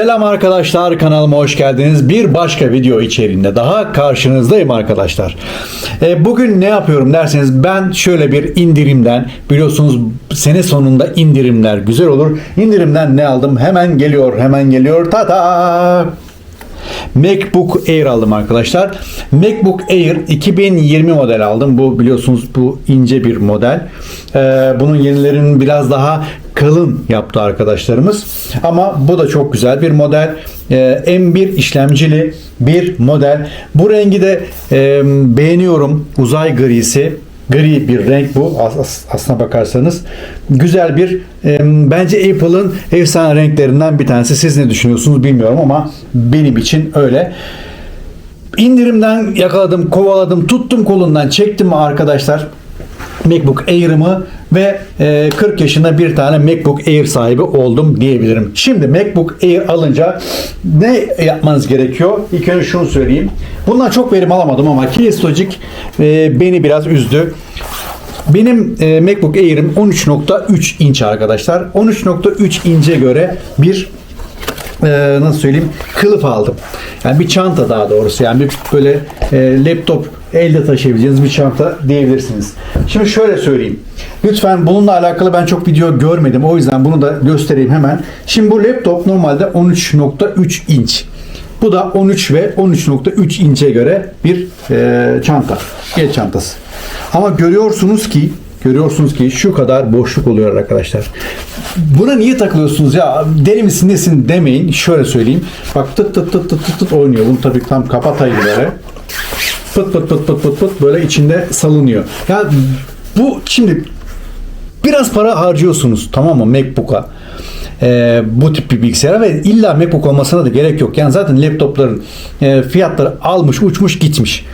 Selam arkadaşlar kanalıma hoş geldiniz. Bir başka video içeriğinde daha karşınızdayım arkadaşlar. E, bugün ne yapıyorum derseniz ben şöyle bir indirimden biliyorsunuz sene sonunda indirimler güzel olur. İndirimden ne aldım? Hemen geliyor hemen geliyor. Tata! MacBook Air aldım arkadaşlar. MacBook Air 2020 model aldım. Bu biliyorsunuz bu ince bir model. Ee, bunun yenilerinin biraz daha kalın yaptı arkadaşlarımız. Ama bu da çok güzel bir model. Ee, M1 işlemcili bir model. Bu rengi de e, beğeniyorum. Uzay grisi gri bir renk bu as- as- aslına bakarsanız. Güzel bir e, bence Apple'ın efsane renklerinden bir tanesi. Siz ne düşünüyorsunuz bilmiyorum ama benim için öyle. İndirimden yakaladım, kovaladım, tuttum kolundan çektim arkadaşlar. MacBook Air'ımı ve e, 40 yaşında bir tane MacBook Air sahibi oldum diyebilirim. Şimdi MacBook Air alınca ne yapmanız gerekiyor? İlk önce şunu söyleyeyim. Bundan çok verim alamadım ama e, beni biraz üzdü. Benim e, MacBook Air'im 13.3 inç arkadaşlar. 13.3 ince göre bir e, nasıl söyleyeyim kılıf aldım. Yani bir çanta daha doğrusu yani bir böyle e, laptop elde taşıyabileceğiniz bir çanta diyebilirsiniz. Şimdi şöyle söyleyeyim. Lütfen bununla alakalı ben çok video görmedim. O yüzden bunu da göstereyim hemen. Şimdi bu laptop normalde 13.3 inç. Bu da 13 ve 13.3 inçe göre bir e, çanta. El çantası. Ama görüyorsunuz ki görüyorsunuz ki şu kadar boşluk oluyor arkadaşlar. Buna niye takılıyorsunuz ya? Deli misin nesin demeyin. Şöyle söyleyeyim. Bak tıt tıt tıt tıt tıt oynuyor. Bunu tabii tam kapatayım böyle. Pıt pıt pıt pıt pıt pıt böyle içinde salınıyor. Ya bu şimdi biraz para harcıyorsunuz tamam mı MacBook'a e, bu tip bir bilgisayara ve illa MacBook olmasına da gerek yok. Yani zaten laptopların e, fiyatları almış uçmuş gitmiş.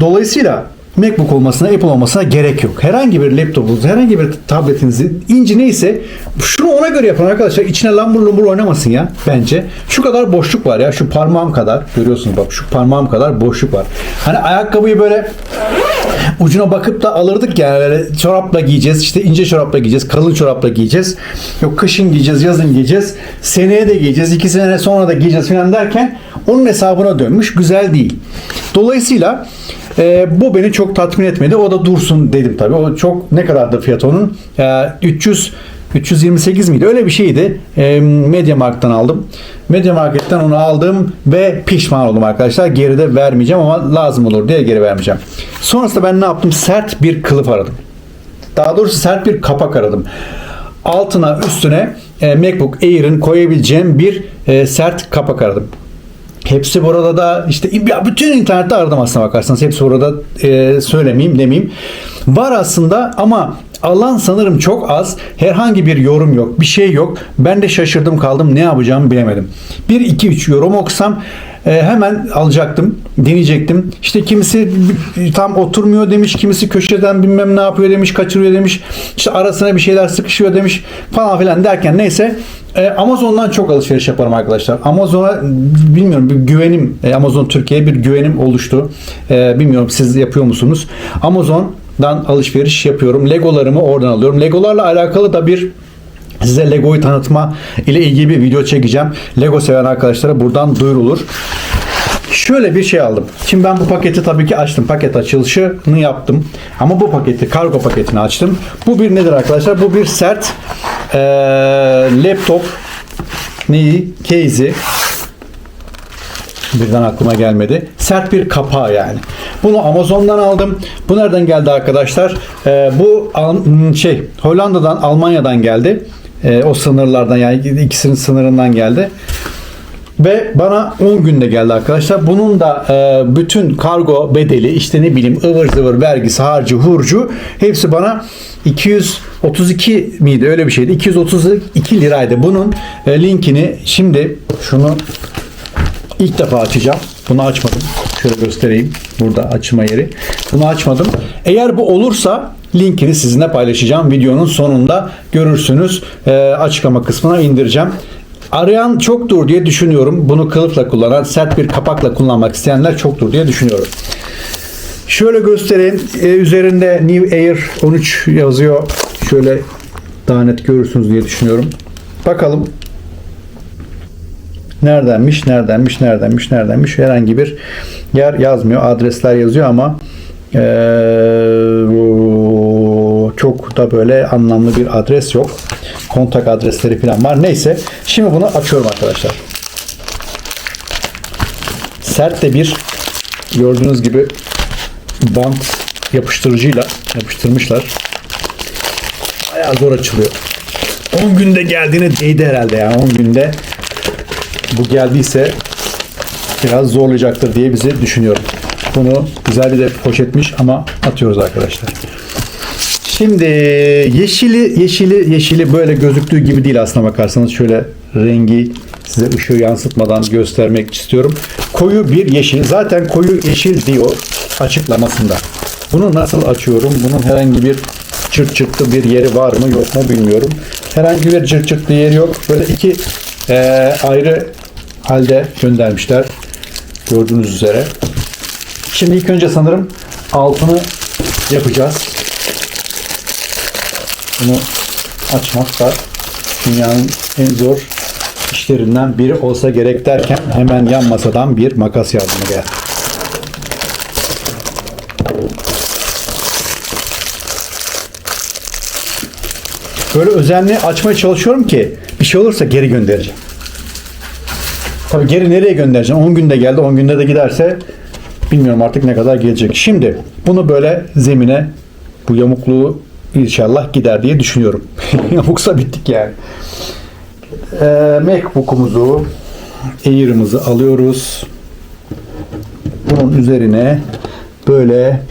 Dolayısıyla MacBook olmasına, Apple olmasına gerek yok. Herhangi bir laptopunuz, herhangi bir tabletinizi inci neyse şunu ona göre yapın arkadaşlar. İçine lambur lumbur oynamasın ya bence. Şu kadar boşluk var ya. Şu parmağım kadar. Görüyorsunuz bak şu parmağım kadar boşluk var. Hani ayakkabıyı böyle ucuna bakıp da alırdık yani böyle çorapla giyeceğiz işte ince çorapla giyeceğiz kalın çorapla giyeceğiz yok kışın giyeceğiz yazın giyeceğiz seneye de giyeceğiz iki sene sonra da giyeceğiz falan derken onun hesabına dönmüş güzel değil dolayısıyla e, bu beni çok tatmin etmedi o da dursun dedim tabii o çok ne kadardı fiyat onun e, 300 328 miydi? Öyle bir şeydi. E, Mediamarkt'tan aldım. Mediamarkt'tan onu aldım ve pişman oldum arkadaşlar. Geri de vermeyeceğim ama lazım olur diye geri vermeyeceğim. Sonrasında ben ne yaptım? Sert bir kılıf aradım. Daha doğrusu sert bir kapak aradım. Altına üstüne e, MacBook Air'in koyabileceğim bir e, sert kapak aradım. Hepsi burada da işte ya bütün internette aradım aslına bakarsanız. Hepsi burada e, söylemeyeyim demeyeyim. Var aslında ama alan sanırım çok az. Herhangi bir yorum yok. Bir şey yok. Ben de şaşırdım kaldım. Ne yapacağımı bilemedim. 1 2 3 yorum okusam e, hemen alacaktım. Deneyecektim. İşte kimisi tam oturmuyor demiş. Kimisi köşeden bilmem ne yapıyor demiş. Kaçırıyor demiş. İşte arasına bir şeyler sıkışıyor demiş. Falan filan derken neyse e, Amazon'dan çok alışveriş yaparım arkadaşlar. Amazon'a bilmiyorum bir güvenim e, Amazon Türkiye'ye bir güvenim oluştu. E, bilmiyorum siz yapıyor musunuz? Amazon'dan alışveriş yapıyorum. Legolarımı oradan alıyorum. Legolarla alakalı da bir Size Lego'yu tanıtma ile ilgili bir video çekeceğim. Lego seven arkadaşlara buradan duyurulur. Şöyle bir şey aldım. Şimdi ben bu paketi tabii ki açtım. Paket açılışını yaptım. Ama bu paketi, kargo paketini açtım. Bu bir nedir arkadaşlar? Bu bir sert eee, laptop neyi? Case'i. Birden aklıma gelmedi. Sert bir kapağı yani. Bunu Amazon'dan aldım. Bu nereden geldi arkadaşlar? Ee, bu şey Hollanda'dan, Almanya'dan geldi. Ee, o sınırlardan yani ikisinin sınırından geldi. Ve bana 10 günde geldi arkadaşlar. Bunun da e, bütün kargo bedeli işte ne bileyim ıvır zıvır vergisi harcı hurcu hepsi bana 232 miydi öyle bir şeydi. 232 liraydı. Bunun e, linkini şimdi şunu ilk defa açacağım. Bunu açmadım. Şöyle göstereyim. Burada açma yeri. Bunu açmadım. Eğer bu olursa linkini sizinle paylaşacağım. Videonun sonunda görürsünüz. E, açıklama kısmına indireceğim. Arayan çoktur diye düşünüyorum. Bunu kılıfla kullanan, sert bir kapakla kullanmak isteyenler çoktur diye düşünüyorum. Şöyle göstereyim. Ee, üzerinde New Air 13 yazıyor. Şöyle daha net görürsünüz diye düşünüyorum. Bakalım. Neredenmiş, neredenmiş, neredenmiş, neredenmiş herhangi bir yer yazmıyor. Adresler yazıyor ama eee, çok da böyle anlamlı bir adres yok. Kontak adresleri falan var. Neyse. Şimdi bunu açıyorum arkadaşlar. Sert de bir gördüğünüz gibi bant yapıştırıcıyla yapıştırmışlar. Bayağı zor açılıyor. 10 günde geldiğine değdi herhalde yani 10 günde bu geldiyse biraz zorlayacaktır diye bizi düşünüyorum. Bunu güzel bir de poşetmiş ama atıyoruz arkadaşlar. Şimdi yeşili yeşili yeşili böyle gözüktüğü gibi değil aslına bakarsanız şöyle rengi size ışığı yansıtmadan göstermek istiyorum. Koyu bir yeşil. Zaten koyu yeşil diyor açıklamasında. Bunu nasıl açıyorum? Bunun herhangi bir çırt çırtlı bir yeri var mı yok mu bilmiyorum. Herhangi bir çırt çırtlı yeri yok. Böyle iki eee, ayrı halde göndermişler. Gördüğünüz üzere. Şimdi ilk önce sanırım altını yapacağız. Bunu açmak da dünyanın en zor işlerinden biri olsa gerek derken hemen yan masadan bir makas yardımı geldi. Böyle özenli açmaya çalışıyorum ki bir şey olursa geri göndereceğim. Tabii geri nereye göndereceğim? 10 günde geldi. 10 günde de giderse bilmiyorum artık ne kadar gelecek. Şimdi bunu böyle zemine bu yamukluğu inşallah gider diye düşünüyorum. Yamuksa bittik yani. Ee, Macbook'umuzu Air'ımızı alıyoruz. Bunun üzerine böyle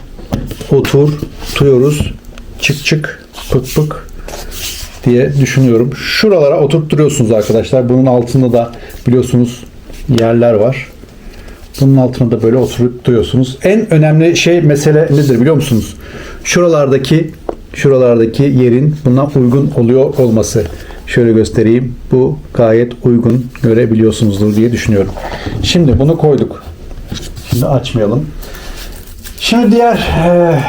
oturtuyoruz. Çık çık pık pık diye düşünüyorum. Şuralara oturtturuyorsunuz arkadaşlar. Bunun altında da biliyorsunuz yerler var. Bunun altına da böyle oturtuyorsunuz. En önemli şey mesele nedir biliyor musunuz? Şuralardaki şuralardaki yerin buna uygun oluyor olması. Şöyle göstereyim. Bu gayet uygun görebiliyorsunuzdur diye düşünüyorum. Şimdi bunu koyduk. Şimdi açmayalım. Şimdi diğer eee,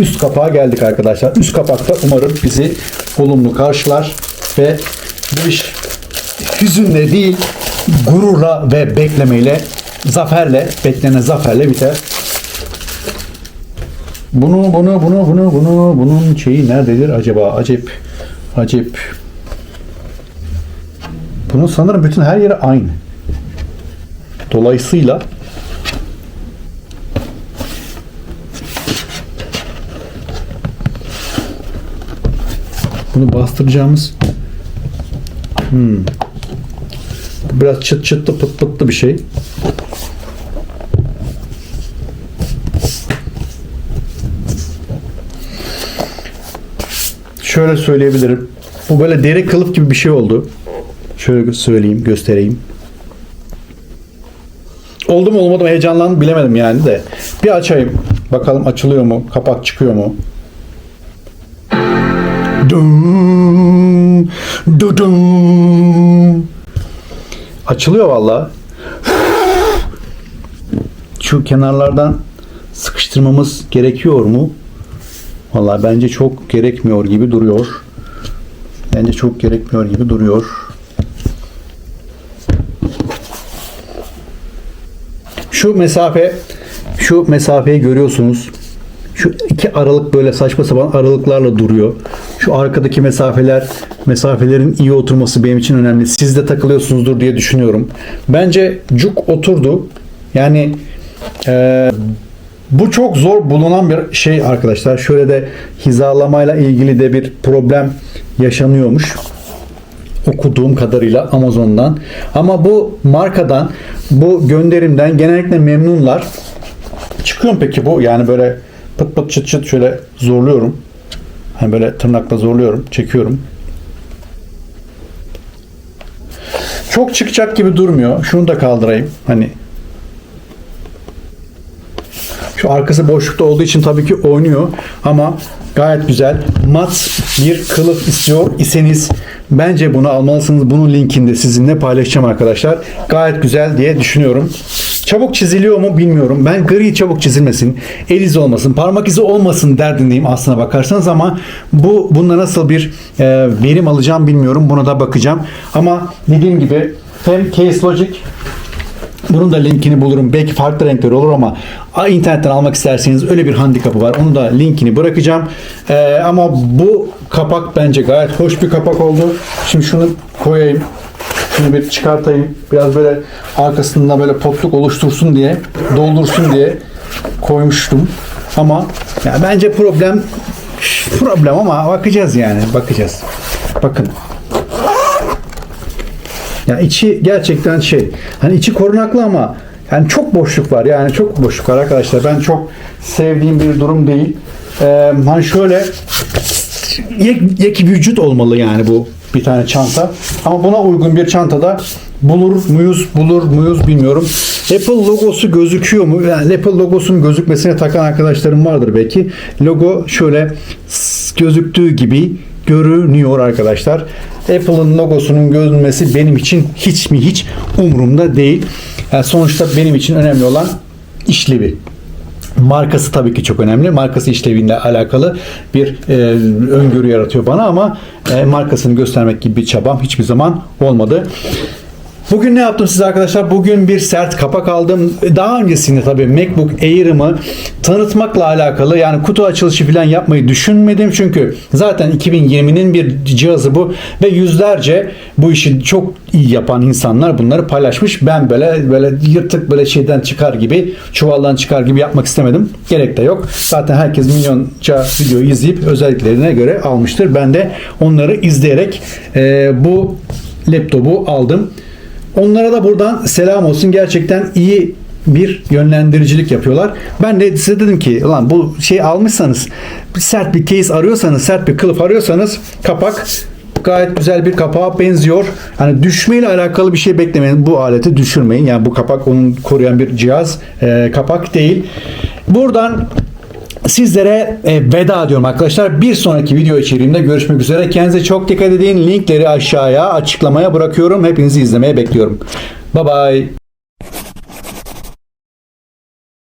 üst kapağa geldik arkadaşlar. Üst kapakta umarım bizi olumlu karşılar ve bu iş hüzünle değil gururla ve beklemeyle zaferle beklenen zaferle biter. Bunu bunu bunu bunu bunu bunun şeyi nerededir acaba? Acep acep. Bunun sanırım bütün her yeri aynı. Dolayısıyla bunu bastıracağımız hmm. Biraz çıt çıtlı pıt pıtlı bir şey. Şöyle söyleyebilirim. Bu böyle deri kılıf gibi bir şey oldu. Şöyle söyleyeyim, göstereyim. Oldu mu olmadı mı heyecanlandım bilemedim yani de. Bir açayım. Bakalım açılıyor mu? Kapak çıkıyor mu? Dum, dudum. Açılıyor valla. Şu kenarlardan sıkıştırmamız gerekiyor mu? Valla bence çok gerekmiyor gibi duruyor. Bence çok gerekmiyor gibi duruyor. Şu mesafe şu mesafeyi görüyorsunuz. Şu iki aralık böyle saçma sapan aralıklarla duruyor. Şu arkadaki mesafeler, mesafelerin iyi oturması benim için önemli. Siz de takılıyorsunuzdur diye düşünüyorum. Bence cuk oturdu. Yani e, bu çok zor bulunan bir şey arkadaşlar. Şöyle de hizalamayla ilgili de bir problem yaşanıyormuş. Okuduğum kadarıyla Amazon'dan. Ama bu markadan, bu gönderimden genellikle memnunlar. Çıkıyor mu peki bu? Yani böyle pıt pıt çıt çıt şöyle zorluyorum. Hani böyle tırnakla zorluyorum, çekiyorum. Çok çıkacak gibi durmuyor. Şunu da kaldırayım. Hani şu arkası boşlukta olduğu için tabii ki oynuyor ama gayet güzel. Mat bir kılıf istiyor iseniz bence bunu almalısınız. Bunun linkini de sizinle paylaşacağım arkadaşlar. Gayet güzel diye düşünüyorum. Çabuk çiziliyor mu bilmiyorum. Ben gri çabuk çizilmesin, el izi olmasın, parmak izi olmasın derdindeyim aslına bakarsanız ama bu bunda nasıl bir e, verim alacağım bilmiyorum. Buna da bakacağım. Ama dediğim gibi hem Case Logic bunun da linkini bulurum. Belki farklı renkler olur ama internetten almak isterseniz öyle bir handikapı var. Onu da linkini bırakacağım. Ee, ama bu kapak bence gayet hoş bir kapak oldu. Şimdi şunu koyayım. Şunu bir çıkartayım. Biraz böyle arkasında böyle potluk oluştursun diye, doldursun diye koymuştum. Ama ya bence problem problem ama bakacağız yani. Bakacağız. Bakın. Ya içi gerçekten şey. Hani içi korunaklı ama yani çok boşluk var. Yani çok boşluk var arkadaşlar. Ben çok sevdiğim bir durum değil. Ee, hani şöyle yek, yek vücut olmalı yani bu bir tane çanta. Ama buna uygun bir çantada bulur muyuz bulur muyuz bilmiyorum. Apple logosu gözüküyor mu? Yani Apple logosunun gözükmesine takan arkadaşlarım vardır belki. Logo şöyle gözüktüğü gibi görünüyor arkadaşlar. Apple'ın logosunun görünmesi benim için hiç mi hiç umurumda değil. Yani sonuçta benim için önemli olan işlevi. Markası tabii ki çok önemli. Markası işleviyle alakalı bir e, öngörü yaratıyor bana ama e, markasını göstermek gibi bir çabam hiçbir zaman olmadı. Bugün ne yaptım size arkadaşlar? Bugün bir sert kapak aldım. Daha öncesinde tabii MacBook Air'ımı tanıtmakla alakalı yani kutu açılışı falan yapmayı düşünmedim. Çünkü zaten 2020'nin bir cihazı bu ve yüzlerce bu işi çok iyi yapan insanlar bunları paylaşmış. Ben böyle böyle yırtık böyle şeyden çıkar gibi çuvaldan çıkar gibi yapmak istemedim. Gerek de yok. Zaten herkes milyonca videoyu izleyip özelliklerine göre almıştır. Ben de onları izleyerek e, bu laptopu aldım. Onlara da buradan selam olsun. Gerçekten iyi bir yönlendiricilik yapıyorlar. Ben de size dedim ki lan bu şey almışsanız sert bir case arıyorsanız sert bir kılıf arıyorsanız kapak gayet güzel bir kapağa benziyor. Hani düşmeyle alakalı bir şey beklemeyin. Bu aleti düşürmeyin. Yani bu kapak onun koruyan bir cihaz. Ee, kapak değil. Buradan Sizlere e, veda diyorum arkadaşlar. Bir sonraki video içeriğinde görüşmek üzere. Kendinize çok dikkat edin. Linkleri aşağıya açıklamaya bırakıyorum. Hepinizi izlemeye bekliyorum. Bye bye.